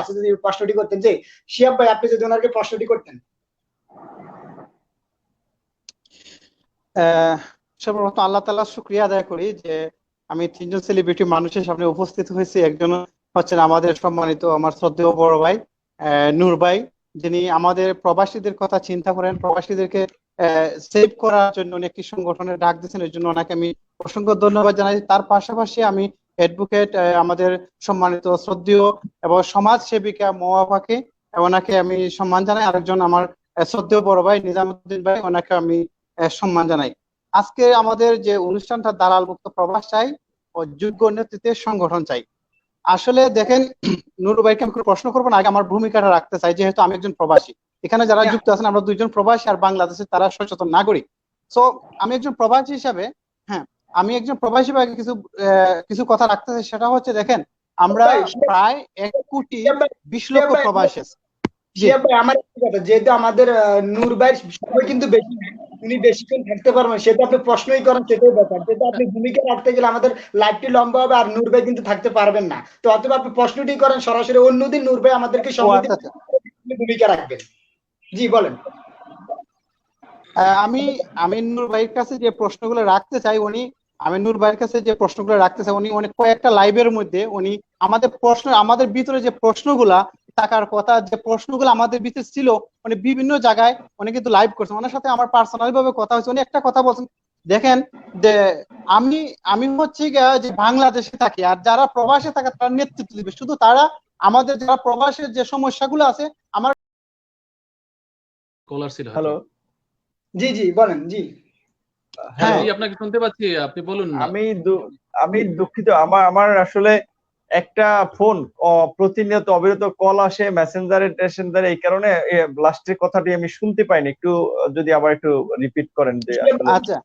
আছে যদি প্রশ্নটি করতেন, যে শিয়াব ভাই আপনি যদি ওনাকে প্রশ্নটি করতেন। সর্বপ্রথম আল্লাহ তাআলা শুক্রিয়া আদায় করি যে, আমি তিনজন সেলিব্রিটি মানুষের সামনে উপস্থিত হয়েছি। একজন হচ্ছেন আমাদের সম্মানিত, আমার শ্রদ্ধেয় বড় ভাই নূর ভাই। যিনি আমাদের প্রবাসীদের কথা চিন্তা করেন, প্রবাসীদেরকে সেভ করার জন্য একটি সংগঠনের ডাক দিয়েছেন। এর জন্য ওনাকে আমি অসংখ্য ধন্যবাদ জানাই। তার পাশাপাশি আমি অ্যাডভোকেট আমাদের সম্মানিত শ্রদ্ধেয় এবং সমাজ সেবিকা মোয়াফাকে ওনাকে আমি সম্মান জানাই। আরেকজন আমার শ্রদ্ধেয় বড় ভাই নিজামুদ্দিন ভাই ওনাকে আমি সম্মান জানাই। আজকে আমাদের যে অনুষ্ঠানটা দালাল মুক্ত প্রবাস চাই ও যোগ্য নেতৃত্বের সংগঠন চাই। আসলে দেখেন নুরু ভাইকে আমি কোনো প্রশ্ন করব না আগে আমার ভূমিকাটা রাখতে চাই যেহেতু আমি একজন প্রবাসী। এখানে যারা। যুক্ত আছেন আমরা দুইজন প্রবাসী আর বাংলাদেশের তারা সচেতন নাগরিক। সো আমি একজন প্রবাসী হিসাবে আমি একজন প্রবাসী হিসাবে কিছু কিছু কথা রাখতে চাই সেটা হচ্ছে দেখেন আমরা প্রায় এক কোটি ভাই, বিশ লক্ষ প্রবাসী আমার কথা যেহেতু আমাদের নূর ভাইয়ের সময় কিন্তু বেশি উনি বেশিক্ষণ থাকতে পারবেন সেটা আপনি প্রশ্নই করেন সেটাই ব্যাপার। যেহেতু আপনি ভূমিকা রাখতে গেলে আমাদের লাইভটি লম্বা হবে আর নূর ভাই কিন্তু থাকতে পারবেন না। তো অথবা আপনি প্রশ্নটি করেন সরাসরি অন্যদিন নূর ভাই আমাদেরকে আচ্ছা আচ্ছা। ভূমিকা রাখবেন। জি বলেন। আহ, আমি আমিনুর ভাইয়ের কাছে যে প্রশ্নগুলো রাখতে চাই উনি আমিনুর ভাইয়ের কাছে যে প্রশ্নগুলো রাখতেছে উনি অনেক কয়েকটা লাইভের মধ্যে উনি আমাদের প্রশ্ন আমাদের ভিতরে যে প্রশ্নগুলা থাকার কথা যে প্রশ্নগুলো আমাদের ভিতরে ছিল উনি বিভিন্ন জায়গায় উনি কিন্তু লাইভ করছেন। ওনার সাথে আমার পার্সোনাল ভাবে কথা হয়েছে। উনি একটা কথা বলছেন দেখেন যে আমি আমি হচ্ছে গিয়া যে বাংলাদেশে থাকি আর যারা প্রবাসে থাকে তারা নেতৃত্ব দিবে। শুধু তারা আমাদের যারা প্রবাসের যে সমস্যাগুলো আছে আমার কলার ছিল হ্যালো জি জি বলেন জি। হ্যাঁ। আপনাকে শুনতে পাচ্ছি আপনি বলুন। আমি আমি দুঃখিত আমার আমার আসলে একটা ফোন প্রতিনিয়ত অবিরত কল আসে মেসেঞ্জারে টেসেঞ্জারে এই কারণে লাস্টের কথাটি আমি শুনতে পাইনি। একটু যদি আবার একটু রিপিট করেন যে আচ্ছা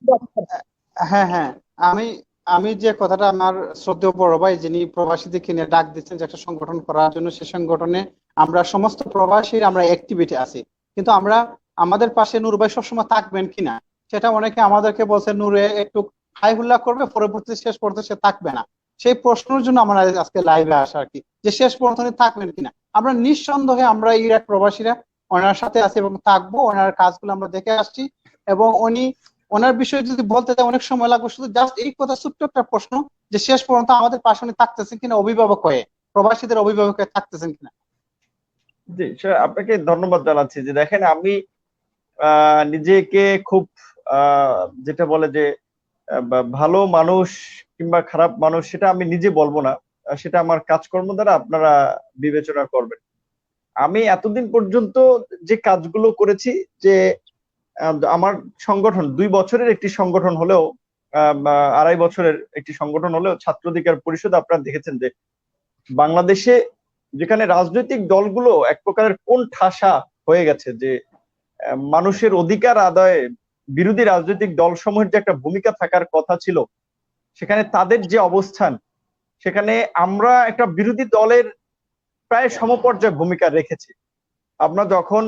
হ্যাঁ হ্যাঁ আমি আমি যে কথাটা আমার শ্রদ্ধেয় বড় ভাই যিনি প্রবাসীদেরকে নিয়ে ডাক দিচ্ছেন যে একটা সংগঠন করার জন্য সে সংগঠনে আমরা সমস্ত প্রবাসীর আমরা অ্যাক্টিভিটি আছি। কিন্তু আমরা আমাদের পাশে নূর ভাই সবসময় থাকবেন কিনা? সেটা অনেকে আমাদেরকে বলছে, নূরে, একটু হাই হুল্লা করবে, পরবর্তী শেষ পর্যন্ত সে থাকবে না। সেই প্রশ্নের জন্য আমরা আজকে লাইভে আসা আর কি, যে শেষ পর্যন্ত থাকবেন কিনা। আমরা নিঃসন্দেহে আমরা ইরাক প্রবাসীরা ওনার সাথে আছি এবং থাকব, ওনার কাজগুলো আমরা দেখে আসছি এবং উনি, ওনার বিষয়ে যদি বলতে চাই, অনেক সময় লাগবে শুধু জাস্ট এই কথা ছোট্ট একটা প্রশ্ন যে শেষ পর্যন্ত আমাদের পাশে উনি থাকতেছেন কিনা, অভিভাবক হয়ে, প্রবাসীদের অভিভাবক হয়ে থাকতেছেন কিনা? জি আপনাকে ধন্যবাদ জানাচ্ছি যে দেখেন আমি নিজেকে খুব যেটা বলে যে ভালো মানুষ কিংবা খারাপ মানুষ, সেটা আমি নিজে বলব না। সেটা আমার কাজকর্ম দ্বারা আপনারা বিবেচনা করবেন। আমি এতদিন পর্যন্ত যে কাজগুলো করেছি যে আমার সংগঠন, দুই বছরের একটি সংগঠন হলেও আড়াই বছরের একটি সংগঠন হলেও ছাত্র অধিকার পরিষদ আপনারা দেখেছেন যে, বাংলাদেশে যেখানে রাজনৈতিক দলগুলো এক প্রকারের কোন ঠাসা হয়ে গেছে যে মানুষের অধিকার আদায়ে বিরোধী রাজনৈতিক দলসমূহের যে একটা ভূমিকা থাকার কথা ছিল, সেখানে তাদের যে অবস্থান, সেখানে আমরা একটা বিরোধী দলের প্রায় সমপর্যায় ভূমিকা রেখেছি। আপনার যখন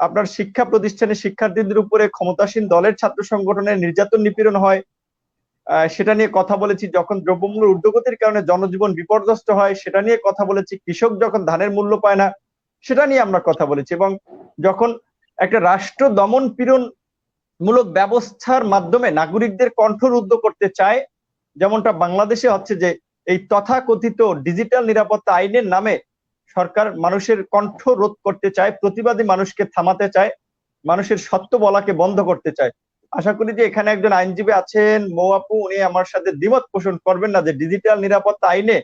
আপনার শিক্ষা প্রতিষ্ঠানে শিক্ষার্থীদের উপরে ক্ষমতাসীন দলের ছাত্র সংগঠনের নির্যাতন নিপীড়ন হয় সেটা নিয়ে কথা বলেছি, যখন দ্রব্যমূল্যের ঊর্ধ্বগতির কারণে জনজীবন বিপর্যস্ত হয়, সেটা নিয়ে কথা বলেছি, কৃষক যখন ধানের মূল্য পায় না, সেটা নিয়ে আমরা কথা বলেছি এবং যখন একটা রাষ্ট্র দমন পীড়ন মূলক ব্যবস্থার মাধ্যমে নাগরিকদের কণ্ঠরুদ্ধ করতে চায়, যেমনটা বাংলাদেশে হচ্ছে যে এই তথাকথিত ডিজিটাল নিরাপত্তা আইনের নামে সরকার মানুষের কণ্ঠ রোধ করতে চায়, প্রতিবাদী মানুষকে থামাতে চায়, মানুষের সত্য বলাকে বন্ধ করতে চায়। আশা করি যে এখানে একজন আইনজীবী আছেন, মৌয়াপু, উনি আমার সাথে দ্বিমত পোষণ করবেন না যে ডিজিটাল নিরাপত্তা আইনে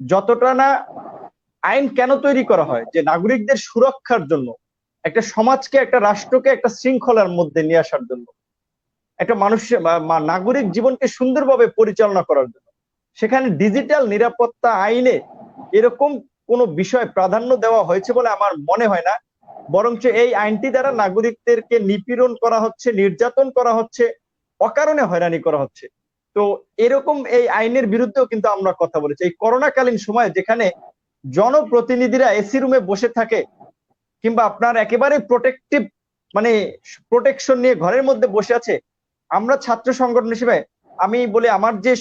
যতটা না আইন কেন তৈরি করা হয়, যে নাগরিকদের সুরক্ষার জন্য। একটা সমাজকে, একটা রাষ্ট্রকে, একটা শৃঙ্খলার মধ্যে নিয়ে আসার জন্য। একটা মানুষের নাগরিক জীবনকে সুন্দরভাবে পরিচালনা করার জন্য। সেখানে ডিজিটাল নিরাপত্তা আইনে এরকম কোনো বিষয় প্রাধান্য দেওয়া হয়েছে বলে আমার মনে হয় না। বরঞ্চ এই আইনটি দ্বারা নাগরিকদেরকে নিপীড়ন করা হচ্ছে, নির্যাতন করা হচ্ছে, অকারণে হয়রানি করা হচ্ছে। তো এরকম এই আইনের বিরুদ্ধেও কিন্তু আমরা কথা বলেছি। এই করোনাকালীন সময়ে যেখানে জনপ্রতিনিধিরা এসি রুমে বসে থাকে কিংবা আপনার একেবারে প্রোটেকটিভ মানে প্রোটেকশন নিয়ে ঘরের মধ্যে বসে আছে, আমরা ছাত্র সংগঠন হিসেবে আমি বলি আমার যে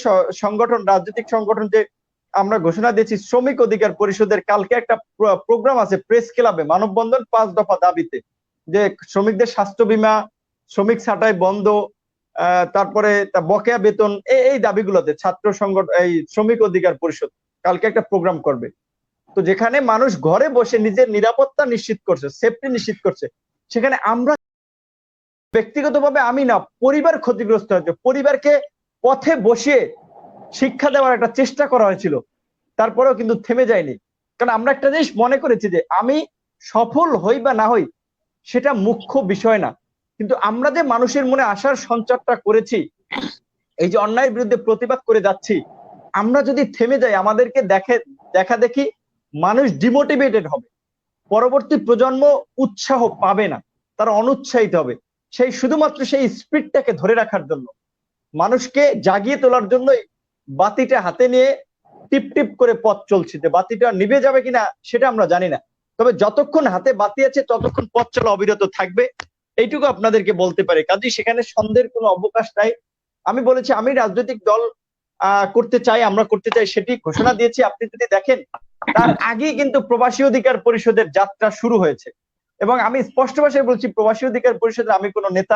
সংগঠন, রাজনৈতিক সংগঠন যে আমরা ঘোষণা দিয়েছি, শ্রমিক অধিকার পরিষদের কালকে একটা প্রোগ্রাম আছে প্রেস ক্লাবে মানববন্ধন পাঁচ দফা দাবিতে, যে শ্রমিকদের স্বাস্থ্য বীমা, শ্রমিক ছাঁটাই বন্ধ তারপরে বকেয়া বেতন এই দাবিগুলোতে ছাত্র সংগঠন এই শ্রমিক অধিকার পরিষদ কালকে একটা প্রোগ্রাম করবে। তো যেখানে মানুষ ঘরে বসে নিজের নিরাপত্তা নিশ্চিত করছে সেফটি নিশ্চিত করছে, সেখানে আমরা ব্যক্তিগতভাবে আমি না, পরিবার ক্ষতিগ্রস্ত হয়েছে। পরিবারকে পথে বসিয়ে শিক্ষা দেওয়ার একটা চেষ্টা করা হয়েছিল। তারপরেও কিন্তু থেমে যায়নি। কারণ আমরা একটা জিনিস মনে করেছি যে, আমি সফল হই বা না হই, সেটা মুখ্য বিষয় না। কিন্তু আমরা যে মানুষের মনে আসার সঞ্চারটা করেছি, এই যে অন্যায়ের বিরুদ্ধে প্রতিবাদ করে যাচ্ছি, আমরা যদি থেমে যাই, আমাদেরকে দেখে, দেখা দেখি মানুষ ডিমোটিভেটেড হবে। পরবর্তী প্রজন্ম উৎসাহ পাবে না, তারা অনুৎসাহিত হবে। সেই শুধুমাত্র সেই স্পিডটাকে ধরে রাখার জন্য। মানুষকে জাগিয়ে তোলার জন্যই বাতিটা হাতে নিয়ে টিপ টিপ করে পথ চলছে যে বাতিটা নিভে যাবে কিনা সেটা আমরা জানি না। তবে যতক্ষণ হাতে বাতি আছে ততক্ষণ পথ চলা অবিরত থাকবে। এইটুকু আপনাদেরকে বলতে পারি। কাজে, সেখানে সন্দেহের কোনো অবকাশ নাই। আমি বলেছি, আমি রাজনৈতিক দল করতে চাই, আমরা করতে চাই সেটি ঘোষণা দিয়েছি। আপনি যদি দেখেন তার আগেই কিন্তু প্রবাসী অধিকার পরিষদের যাত্রা শুরু হয়েছে। এবং আমি স্পষ্ট ভাষায় বলছি, প্রবাসী অধিকার পরিষদের আমি কোনো নেতা